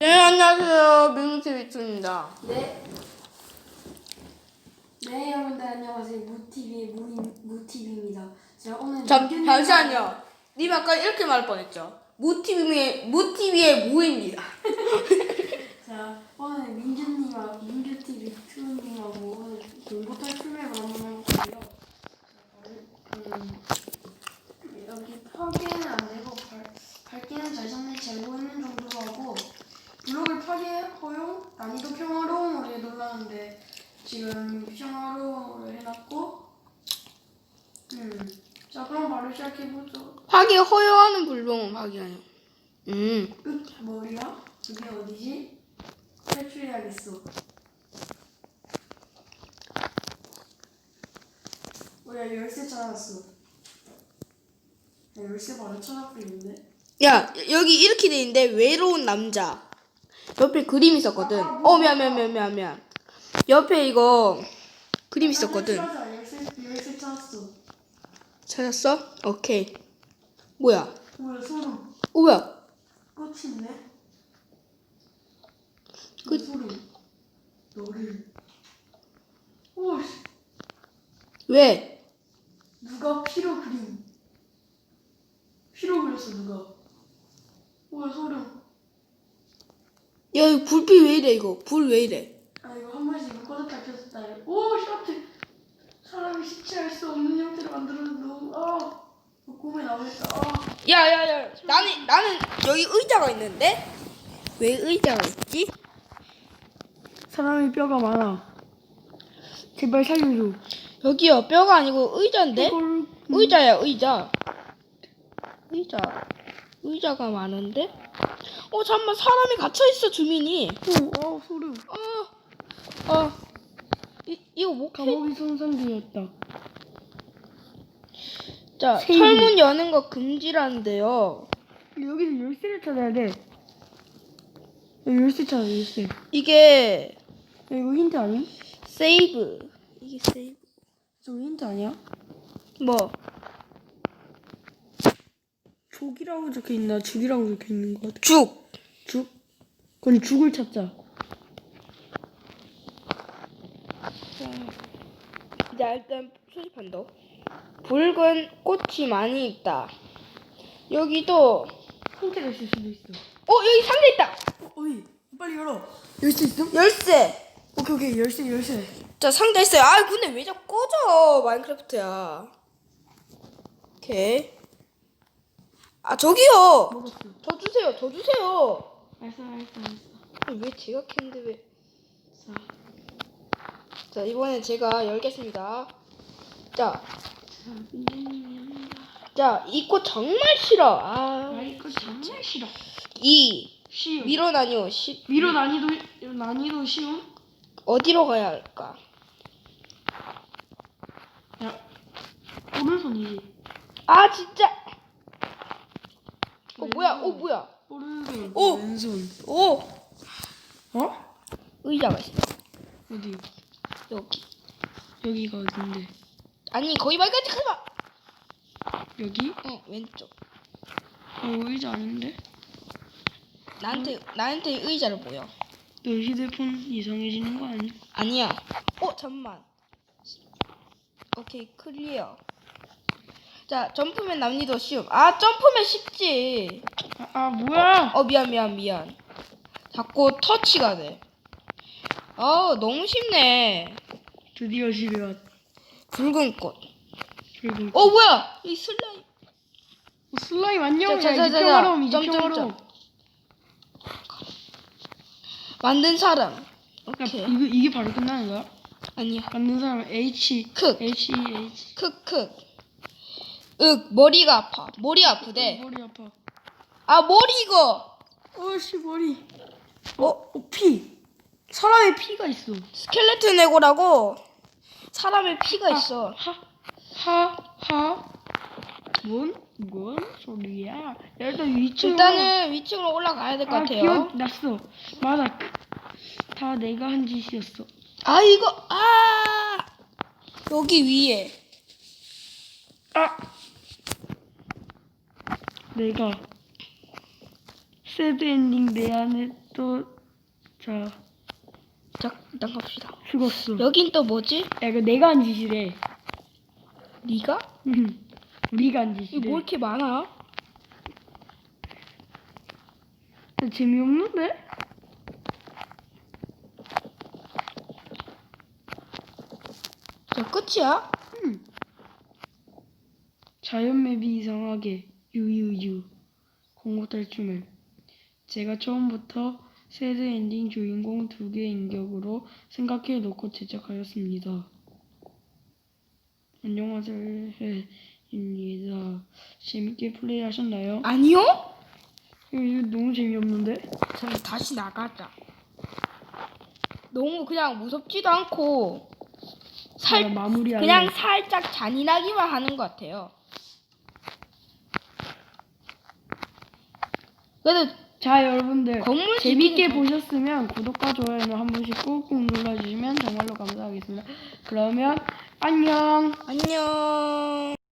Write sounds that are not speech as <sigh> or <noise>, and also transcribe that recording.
네, 안녕하세요. 민트비트입니다. 네. 네, 여러분들 안녕하세요. 무TV의 무, 무TV입니다. 제가 오늘 자, 민규님- 잠시만요. 님 아까 이렇게 말할 뻔했죠. 무티비의, 무티비의 무입니다. <laughs> 자, 오늘 민규님과 민규TV 투님하고 오늘 돌고 탈출맵을 한번 해볼게요. 자, 음, 파괴는 안 되고 발, 밝기는 잘 잡는 잘 보이는 정도로 하고 블록을 파괴 허용 난이도 평화로움으로 해놓으라는데 지금 평화로움으로 해놨고 음. 자 그럼 바로 시작해보죠 파괴 허용하는 불봉은 파괴하냐. 음. 끝 머리야? 이게 어디지? 탈출해야겠어 뭐야 열쇠 찾았어 야, 열쇠 바로 찾아버리는데 야, 여기 이렇게 돼 있는데, 외로운 남자. 옆에 그림 있었거든. 어, 미안, 미안, 미안, 미안, 미안. 옆에 이거 그림 있었거든. 찾았어? 오케이. 뭐야? 뭐야 소름 어, 뭐야? 꽃이 있네 끝. 그 소름 너를 왜? 누가 피로 그림 피로 그렸어 누가 뭐야 소름 야, 이거 불빛 왜 이래, 이거? 불 왜 이래? 아 이거 한 번씩 꺼졌다 켰었다 오 셔츠 사람이 시체할 수 없는 형태로 만들어서 너무 아 꿈에 나오겠다 아 야, 야, 야. 나는, 나는 여기 의자가 있는데? 왜 의자가 있지? 사람이 뼈가 많아 제발 살려줘 여기요, 뼈가 아니고 의자인데? 이걸 의자야, 의자. 의자. 의자가 많은데? 어, 잠깐만, 사람이 갇혀 있어, 주민이. 오, 아 소름 어, 어. 이, 이거 뭐, 감옥이 손상되었다 자, 세일. 철문 여는 거 금지라는데요. 여기서 열쇠를 찾아야 돼 여기 열쇠 찾아 열쇠 야, 이게, 이거 힌트 아니야? 세이브. 이게 세이브. 저거 힌트 아니야? 뭐? 죽이라고 적혀 있나 죽이라고 적혀 있는 것 같아 죽. 죽? 그건 죽을 찾자 자, 일단 수집한다. 붉은 꽃이 많이 있다. 여기도, 힌트가 있을 수도 있어 어, 여기 상자 있다! 어이 빨리 열어 열쇠 있음? 열쇠! 오케이 오케이 열쇠 열쇠 자, 상자 있어요. 아, 근데 왜 자꾸 꺼져? 마인크래프트야. 오케이. 아, 저기요! 먹었어 저 주세요, 저 주세요! 알았어 알았어 알았어 아, 왜 제가 캤는데 왜. 자 자, 이번엔 제가 열겠습니다. 자, 자, 이 꽃 정말 싫어. 아, 아 이거 정말 싫어 이, 쉬움 위로 나뉘어. 시, 위로 난이도 난이도 쉬움? 어디로 가야 할까? 야 오른손이지 아, 진짜! 어, 뭐야, 어, 뭐야. 오른손 오! 왼손 오! 어? 의자가 있어. 어디 여기. 여기가 어딘데 아니, 거기 말까지 가지 마! 여기? 어, 왼쪽. 어 의자 아닌데? 나한테, 나한테 의자를 보여. 너 휴대폰 이상해지는 거 아니야? 아니야. 어, 잠만. 오케이, 클리어. 자, 점프맨 난이도 쉬움. 아, 점프맨 쉽지. 아, 아 뭐야? 어, 미안, 미안, 미안. 자꾸 터치가 돼. 어, 너무 쉽네. 드디어 집에 왔 붉은 꽃. 그리고 어, 뭐야? 이 슬라임. 어, 슬라임 안녕 자, 야 자, 이제 자, 자. 평화로움 이제 점, 점, 평화로움 만든 사람. 야, 오케이. 이거 이게 바로 끝나는 거야? 아니야. 만든 사람 H 크. H E H 크크. 윽, 머리가 아파. 머리 아프대. 머리 아파 아, 머리 이거. 어씨 머리 어, 어 피 사람의 피가 있어 스켈레톤 에고라고 사람의 피가 있어. 하 하 하 뭔? 뭔 소리야? 야, 일단 위층 일단은 위층으로 올라가야 될것 아, 같아요. 기억 났어 맞아 다 내가 한 짓이었어 아 이거 아 여기 위에 아 내가 새드 엔딩 내 안에 또자 자 일단 갑시다. 죽었어. 여긴 또 뭐지? 야 이거 내가 한 짓이래. 네가? 우리가 한 이거 짓이래. 뭐 이렇게 많아? 재미없는데? 저 끝이야? 자연맵이 이상하게 유유유 공고 탈출맵 제가 처음부터 새드 엔딩 주인공 두개 인격으로 생각해 놓고 제작하였습니다. 안녕하세요 입니다. 재밌게 플레이하셨나요? 아니요? 이거, 이거 너무 재미없는데? 저희 다시 나가자. 너무 그냥 무섭지도 않고 살 아. 그냥 살짝 잔인하기만 하는 것 같아요. 그래도 자 여러분들 건물 재밌게 지키는 보셨으면 구독과 좋아요는 한 번씩 꾹꾹 눌러주시면 정말로 감사하겠습니다. 그러면 안녕. 안녕.